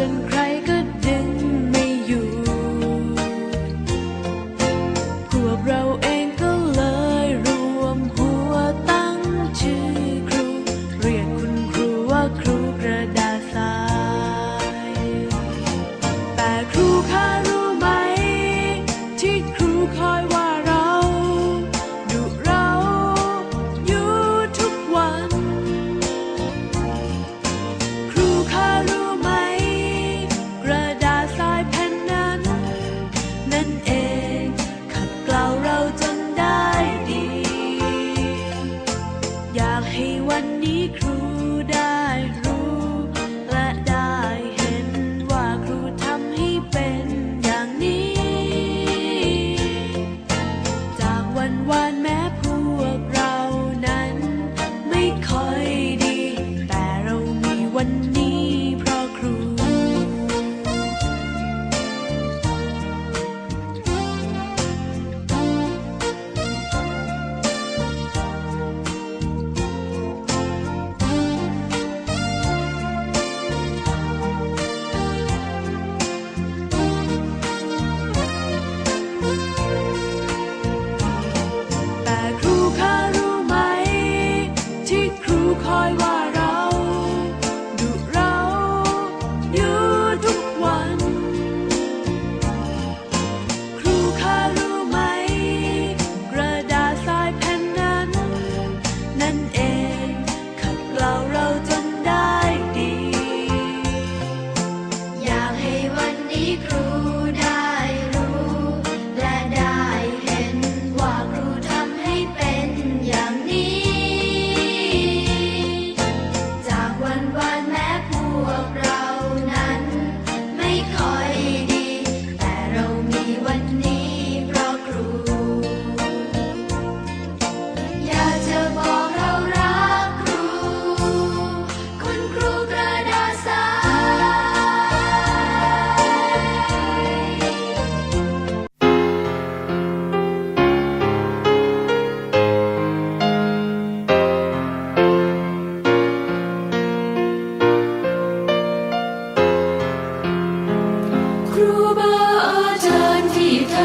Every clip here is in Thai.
จนใครก็ดึงไม่อยู่ พวกเราเองก็เลยรวมหัวตั้งชื่อครู เรียกคุณครูว่าครูกระดาษทราย แต่ครูคา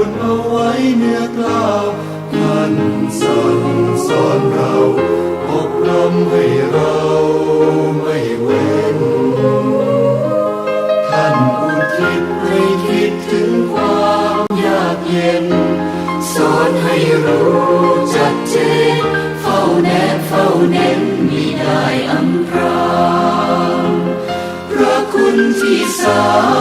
ุดเอาไว้เนื้อกล้าวท่านสอนสอนเราอบรมให้เราไม่เว้น ท่านอุทิศให้คิดถึงความยากเย็น สอนให้รู้จัดเจนเฝ้าแนบเฝ้าเน้นมิได้อำพรางพระคุณที่สา